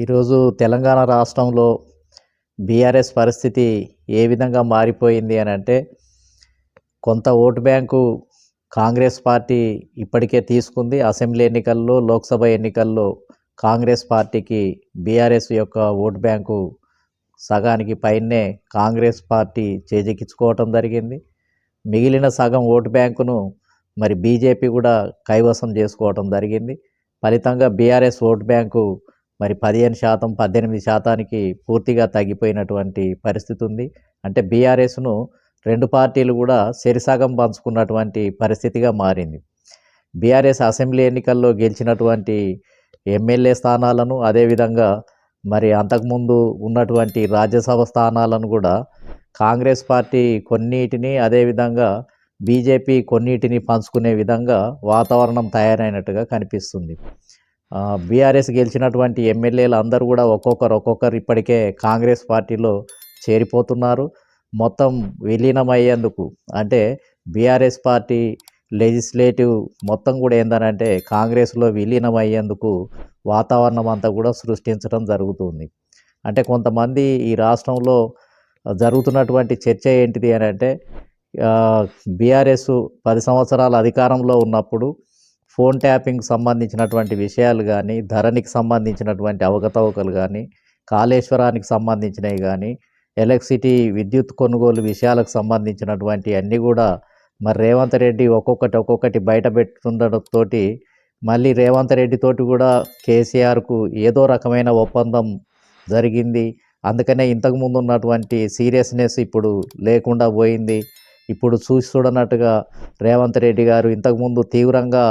ఈరోజు తెలంగాణ రాష్ట్రంలో బీఆర్ఎస్ పరిస్థితి ఏ విధంగా మారిపోయింది అని అంటే కొంత ఓటు బ్యాంకు కాంగ్రెస్ పార్టీ ఇప్పటికే తీసుకుంది. అసెంబ్లీ ఎన్నికల్లో లోక్సభ ఎన్నికల్లో కాంగ్రెస్ పార్టీకి బీఆర్ఎస్ యొక్క ఓటు బ్యాంకు సగానికి పైనే కాంగ్రెస్ పార్టీ చేజెక్కించుకోవటం జరిగింది. మిగిలిన సగం ఓటు బ్యాంకును మరి బీజేపీ కూడా కైవసం చేసుకోవటం జరిగింది. ఫలితంగా బీఆర్ఎస్ ఓటు బ్యాంకు మరి పదిహేను శాతం పద్దెనిమిది శాతానికి పూర్తిగా తగ్గిపోయినటువంటి పరిస్థితి ఉంది. అంటే బీఆర్ఎస్ను రెండు పార్టీలు కూడా సెరిసాగం పంచుకున్నటువంటి పరిస్థితిగా మారింది. బీఆర్ఎస్ అసెంబ్లీ ఎన్నికల్లో గెలిచినటువంటి ఎమ్మెల్యే స్థానాలను అదేవిధంగా మరి అంతకుముందు ఉన్నటువంటి రాజ్యసభ స్థానాలను కూడా కాంగ్రెస్ పార్టీ కొన్నిటిని అదేవిధంగా బీజేపీ కొన్నిటిని పంచుకునే విధంగా వాతావరణం తయారైనట్టుగా కనిపిస్తుంది. బీఆర్ఎస్ గెలిచినటువంటి ఎమ్మెల్యేలు అందరూ కూడా ఒక్కొక్కరు ఒక్కొక్కరు ఇప్పటికే కాంగ్రెస్ పార్టీలో చేరిపోతున్నారు. మొత్తం విలీనమయ్యేందుకు అంటే బీఆర్ఎస్ పార్టీ లెజిస్లేటివ్ మొత్తం కూడా ఏందనంటే కాంగ్రెస్లో విలీనమయ్యేందుకు వాతావరణం అంతా కూడా సృష్టించడం జరుగుతుంది. అంటే కొంతమంది ఈ రాష్ట్రంలో జరుగుతున్నటువంటి చర్చ ఏంటిది అని అంటే బీఆర్ఎస్ పది సంవత్సరాల అధికారంలో ఉన్నప్పుడు ఫోన్ ట్యాపింగ్ సంబంధించినటువంటి విషయాలు కానీ ధరణికి సంబంధించినటువంటి అవకతవకలు కానీ కాళేశ్వరానికి సంబంధించినవి కానీ ఎలక్ట్రిసిటీ విద్యుత్ కొనుగోలు విషయాలకు సంబంధించినటువంటి అన్నీ కూడా మరి రేవంత్ రెడ్డి ఒక్కొక్కటి ఒక్కొక్కటి బయట పెడుతుండటంతో మళ్ళీ రేవంత్ రెడ్డితోటి కూడా కేసీఆర్కు ఏదో రకమైన ఒప్పందం జరిగింది. అందుకనే ఇంతకుముందు ఉన్నటువంటి సీరియస్నెస్ ఇప్పుడు లేకుండా పోయింది. ఇప్పుడు చూసి చూడనట్టుగా రేవంత్ రెడ్డి గారు ఇంతకుముందు తీవ్రంగా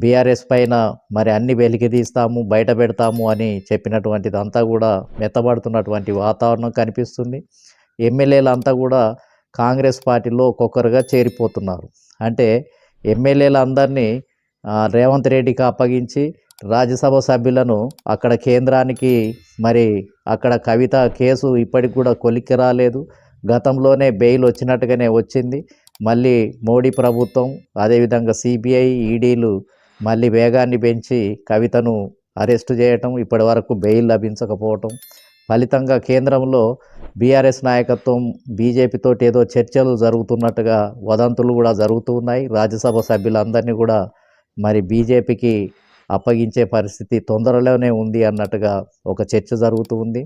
బీఆర్ఎస్ పైన మరి అన్ని వెలికి తీస్తాము బయట పెడతాము అని చెప్పినటువంటిది అంతా కూడా మెత్తబడుతున్నటువంటి వాతావరణం కనిపిస్తుంది. ఎమ్మెల్యేలంతా కూడా కాంగ్రెస్ పార్టీలో ఒక్కొక్కరుగా చేరిపోతున్నారు. అంటే ఎమ్మెల్యేలు అందరినీ రేవంత్ రెడ్డికి అప్పగించి రాజ్యసభ సభ్యులను అక్కడ కేంద్రానికి మరి అక్కడ కవిత కేసు ఇప్పటికి కూడా కొలిక్కి రాలేదు. గతంలోనే బెయిల్ వచ్చినట్టుగానే వచ్చింది. మళ్ళీ మోడీ ప్రభుత్వం అదేవిధంగా సిబిఐ ఈడీలు మళ్ళీ వేగాన్ని పెంచి కవితను అరెస్టు చేయటం ఇప్పటి వరకు బెయిల్ లభించకపోవటం ఫలితంగా కేంద్రంలో బీఆర్ఎస్ నాయకత్వం బీజేపీతో ఏదో చర్చలు జరుగుతున్నట్టుగా వదంతులు కూడా జరుగుతూ ఉన్నాయి. రాజ్యసభ సభ్యులందరినీ కూడా మరి బీజేపీకి అప్పగించే పరిస్థితి తొందరలోనే ఉంది అన్నట్టుగా ఒక చర్చ జరుగుతూ ఉంది.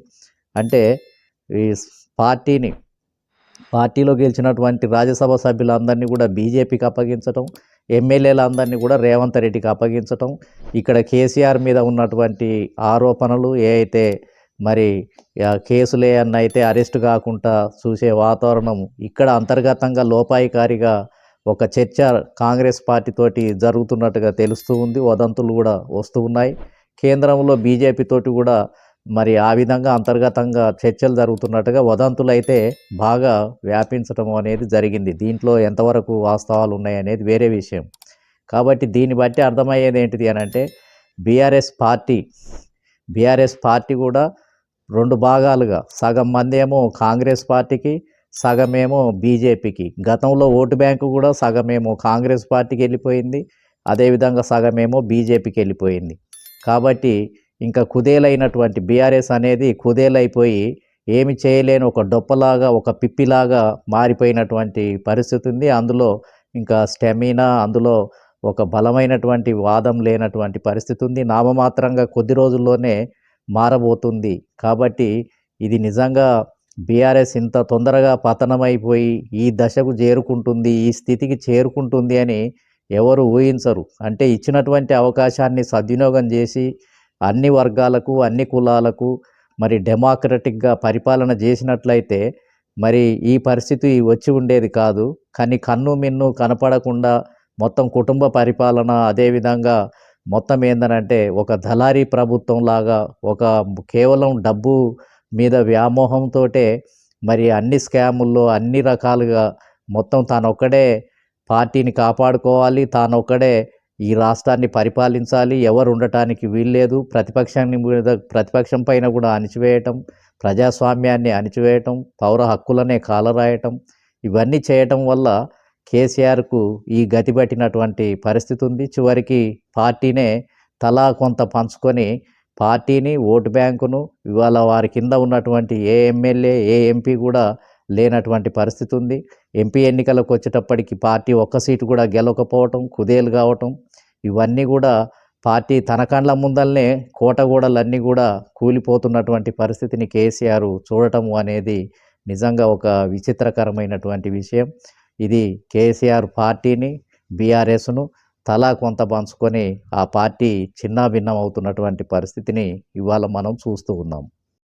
అంటే ఈ పార్టీని పార్టీలో గెలిచినటువంటి రాజ్యసభ సభ్యులందరినీ కూడా బీజేపీకి అప్పగించటం ఎమ్మెల్యేలందరినీ కూడా రేవంత్ రెడ్డికి అప్పగించటం ఇక్కడ కేసీఆర్ మీద ఉన్నటువంటి ఆరోపణలు ఏ అయితే మరి కేసులే అన్న అయితే అరెస్ట్ కాకుండా చూసే వాతావరణం ఇక్కడ అంతర్గతంగా లోపాయికారిగా ఒక చర్చ కాంగ్రెస్ పార్టీతోటి జరుగుతున్నట్టుగా తెలుస్తూ ఉంది వదంతులు కూడా వస్తూ ఉన్నాయి. కేంద్రంలో బీజేపీతోటి కూడా మరి ఆ విధంగా అంతర్గతంగా చర్చలు జరుగుతున్నట్టుగా వదంతులు అయితే బాగా వ్యాపించడం అనేది జరిగింది. దీంట్లో ఎంతవరకు వాస్తవాలు ఉన్నాయి అనేది వేరే విషయం. కాబట్టి దీన్ని బట్టి అర్థమయ్యేది ఏంటిది అని అంటే బీఆర్ఎస్ పార్టీ బీఆర్ఎస్ పార్టీ కూడా రెండు భాగాలుగా సగం మంది ఏమో కాంగ్రెస్ పార్టీకి సగమేమో బీజేపీకి. గతంలో ఓటు బ్యాంకు కూడా సగమేమో కాంగ్రెస్ పార్టీకి వెళ్ళిపోయింది అదేవిధంగా సగమేమో బీజేపీకి వెళ్ళిపోయింది. కాబట్టి ఇంకా కుదేలైనటువంటి బీఆర్ఎస్ అనేది కుదేలైపోయి ఏమి చేయలేని ఒక డొప్పలాగా ఒక పిప్పిలాగా మారిపోయినటువంటి పరిస్థితి ఉంది. అందులో ఇంకా స్టెమినా అందులో ఒక బలమైనటువంటి వాదం లేనటువంటి పరిస్థితి ఉంది. నామమాత్రంగా కొద్ది రోజుల్లోనే మారబోతుంది. కాబట్టి ఇది నిజంగా బీఆర్ఎస్ ఇంత తొందరగా పతనమైపోయి ఈ దశకు చేరుకుంటుంది ఈ స్థితికి చేరుకుంటుంది అని ఎవరు ఊహించరు. అంటే ఇచ్చినటువంటి అవకాశాన్ని సద్వినియోగం చేసి అన్ని వర్గాలకు అన్ని కులాలకు మరి డెమోక్రటిక్గా పరిపాలన చేసినట్లయితే మరి ఈ పరిస్థితి వచ్చి ఉండేది కాదు. కానీ కన్ను మిన్ను కనపడకుండా మొత్తం కుటుంబ పరిపాలన అదేవిధంగా మొత్తం ఏందనంటే ఒక దళారీ ప్రభుత్వం లాగా ఒక కేవలం డబ్బు మీద వ్యామోహంతో మరి అన్ని స్కాముల్లో అన్ని రకాలుగా మొత్తం తానొక్కడే పార్టీని కాపాడుకోవాలి తానొక్కడే ఈ రాష్ట్రాన్ని పరిపాలించాలి ఎవరు ఉండటానికి వీల్లేదు ప్రతిపక్షాన్ని మీద ప్రతిపక్షం పైన కూడా అణిచివేయటం ప్రజాస్వామ్యాన్ని అణిచివేయటం పౌర హక్కులనే కాలరాయటం ఇవన్నీ చేయటం వల్ల కేసీఆర్కు ఈ గతి పట్టినటువంటి పరిస్థితి ఉంది చివరికి పార్టీనే తలా కొంత పంచుకొని పార్టీని ఓటు బ్యాంకును ఇవాళ వారి కింద ఉన్నటువంటి ఏ ఎమ్మెల్యే ఏ ఎంపీ కూడా లేనటువంటి పరిస్థితి ఉంది ఎంపీ ఎన్నికలకు వచ్చేటప్పటికి పార్టీ ఒక్క సీటు కూడా గెలవకపోవటం కుదేలు కావటం ఇవన్నీ కూడా పార్టీ తన కండ్ల ముందల్నే కోటగూడలన్నీ కూడా కూలిపోతున్నటువంటి పరిస్థితిని కేసీఆర్ చూడటం అనేది నిజంగా ఒక విచిత్రకరమైనటువంటి విషయం. ఇది కేసీఆర్ పార్టీని బీఆర్ఎస్ను తలా కొంత పంచుకొని ఆ పార్టీ చిన్నాభిన్నం అవుతున్నటువంటి పరిస్థితిని ఇవాళ మనం చూస్తూ ఉన్నాం.